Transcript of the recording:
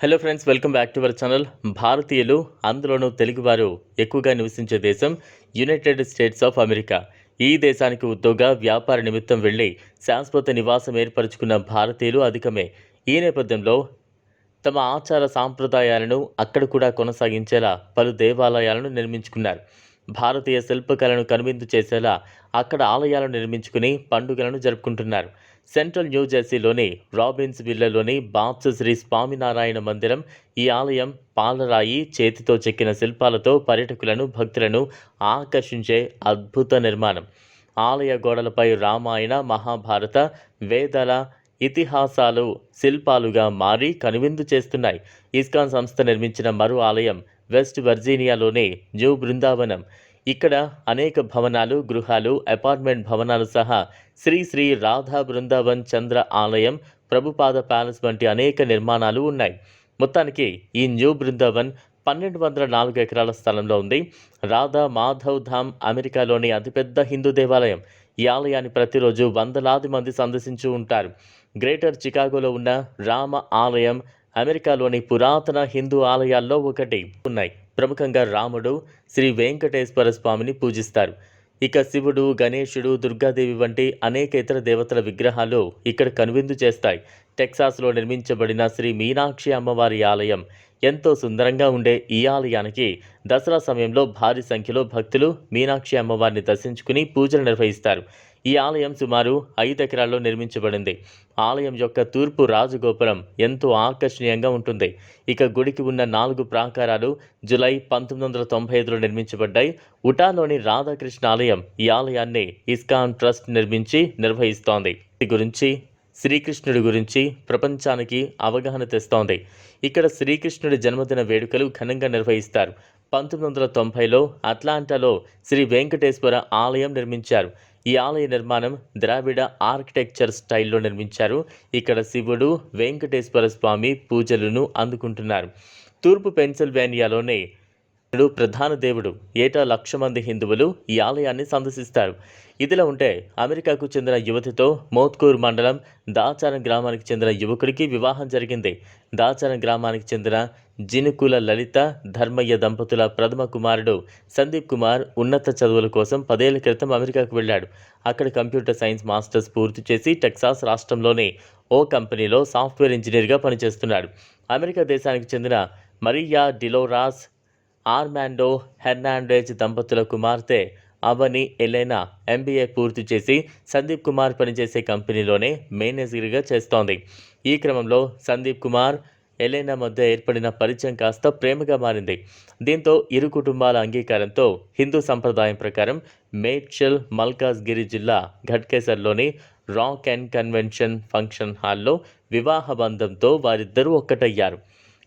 Hello friends welcome back to our channel భారతీయులు అందులోనూ తెలుగువారు ఎక్కువగా నివసించే దేశం యునైటెడ్ స్టేట్స్ ఆఫ్ అమెరికా ఈ దేశానికి ఉద్యోగ వ్యాపార నిమిత్తం వెళ్ళి శాశ్వత నివాసం ఏర్పరచుకున్న భారతీయులు అధికమే. ఈ నేపథ్యంలో తమ ఆచార సాంప్రదాయాలను అక్కడ కూడా కొనసాగించేలా పలు దేవాలయాలను నిర్మించుకున్నారు. భారతీయ శిల్పకళను కనువిందు చేసేలా అక్కడ ఆలయాలను నిర్మించుకుని పండుగలను జరుపుకుంటున్నారు. సెంట్రల్ న్యూజెర్సీలోని రాబిన్స్ విల్లలోని బాప్స్ శ్రీ స్వామినారాయణ మందిరం ఈ ఆలయం పాలరాయి చేతితో చెక్కిన శిల్పాలతో పర్యటకులను భక్తులను ఆకర్షించే అద్భుత నిర్మాణం. ఆలయ గోడలపై రామాయణ మహాభారత వేదాల ఇతిహాసాలు శిల్పాలుగా మారి కనువిందు చేస్తున్నాయి. ఇస్కాన్ సంస్థ నిర్మించిన మరో ఆలయం వెస్ట్ వర్జీనియాలోని న్యూ బృందావనం. ఇక్కడ అనేక భవనాలు గృహాలు అపార్ట్మెంట్ భవనాలు సహా శ్రీ శ్రీ రాధా బృందావన్ చంద్ర ఆలయం ప్రభుపాద ప్యాలెస్ వంటి అనేక నిర్మాణాలు ఉన్నాయి. మొత్తానికి ఈ న్యూ బృందావన్ పన్నెండు వందల నాలుగు ఎకరాల స్థలంలో ఉంది. రాధా మాధవ్ ధామ్ అమెరికాలోని అతిపెద్ద హిందూ దేవాలయం. ఈ ఆలయాన్ని ప్రతిరోజు వందలాది మంది సందర్శించు ఉంటారు. గ్రేటర్ చికాగోలో ఉన్న రామ ఆలయం అమెరికాలోని పురాతన హిందూ ఆలయాల్లో ఒకటి ఉన్నాయి. ప్రముఖంగా రాముడు శ్రీ వెంకటేశ్వర స్వామిని పూజిస్తారు. ఇక శివుడు గణేశుడు దుర్గాదేవి వంటి అనేక ఇతర దేవతల విగ్రహాలు ఇక్కడ కనువిందు చేస్తాయి. టెక్సాస్లో నిర్మించబడిన శ్రీ మీనాక్షి అమ్మవారి ఆలయం ఎంతో సుందరంగా ఉండే ఈ ఆలయానికి దసరా సమయంలో భారీ సంఖ్యలో భక్తులు మీనాక్షి అమ్మవారిని దర్శించుకుని పూజలు నిర్వహిస్తారు. ఈ ఆలయం సుమారు ఐదు ఎకరాల్లో నిర్మించబడింది. ఆలయం యొక్క తూర్పు రాజగోపురం ఎంతో ఆకర్షణీయంగా ఉంటుంది. ఇక గుడికి ఉన్న నాలుగు ప్రాకారాలు జులై పంతొమ్మిది వందల తొంభై ఐదులో నిర్మించబడ్డాయి. ఉటాలోని రాధాకృష్ణ ఆలయం ఈ ఆలయాన్ని ఇస్కాన్ ట్రస్ట్ నిర్మించి నిర్వహిస్తోంది. గురించి శ్రీకృష్ణుడి గురించి ప్రపంచానికి అవగాహన తెస్తోంది. ఇక్కడ శ్రీకృష్ణుడి జన్మదిన వేడుకలు ఘనంగా నిర్వహిస్తారు. పంతొమ్మిది వందల తొంభైలో అట్లాంటాలో శ్రీ వెంకటేశ్వర ఆలయం నిర్మించారు. ఈ ఆలయ నిర్మాణం ద్రావిడ ఆర్కిటెక్చర్ స్టైల్లో నిర్మించారు. ఇక్కడ శివుడు వెంకటేశ్వర స్వామి పూజలను అందుకుంటున్నారు. తూర్పు పెన్సిల్వేనియాలోనే ప్రధాన దేవుడు ఏటా లక్ష మంది హిందువులు ఈ ఆలయాన్ని సందర్శిస్తారు. ఇదిలా ఉంటే అమెరికాకు చెందిన యువతితో మోత్కూర్ మండలం దాచారం గ్రామానికి చెందిన యువకుడికి వివాహం జరిగింది. దాచారం గ్రామానికి చెందిన జినుకుల లలిత ధర్మయ్య దంపతుల ప్రథమ కుమారుడు సందీప్ కుమార్ ఉన్నత చదువుల కోసం పదేళ్ళ క్రితం అమెరికాకు వెళ్ళాడు. అక్కడ కంప్యూటర్ సైన్స్ మాస్టర్స్ పూర్తి చేసి టెక్సాస్ రాష్ట్రంలోని ఓ కంపెనీలో సాఫ్ట్వేర్ ఇంజనీర్గా పనిచేస్తున్నాడు. అమెరికా దేశానికి చెందిన మరియా డిలోరాస్ ఆర్మాండో హెర్నాండేజ్ దంపతుల కుమార్తె అవని ఎలైనా ఎంబీఏ పూర్తి చేసి సందీప్ కుమార్ పనిచేసే కంపెనీలోనే మేనేజర్గా చేస్తోంది. ఈ క్రమంలో సందీప్ కుమార్ ఎలైనా మధ్య ఏర్పడిన పరిచయం కాస్త ప్రేమగా మారింది. దీంతో ఇరు కుటుంబాల అంగీకారంతో హిందూ సంప్రదాయం ప్రకారం మేడ్చల్ మల్కాజ్గిరి జిల్లా ఘట్కేసర్లోని రాక్ అండ్ కన్వెన్షన్ ఫంక్షన్ హాల్లో వివాహ బంధంతో వారిద్దరూ ఒక్కటయ్యారు.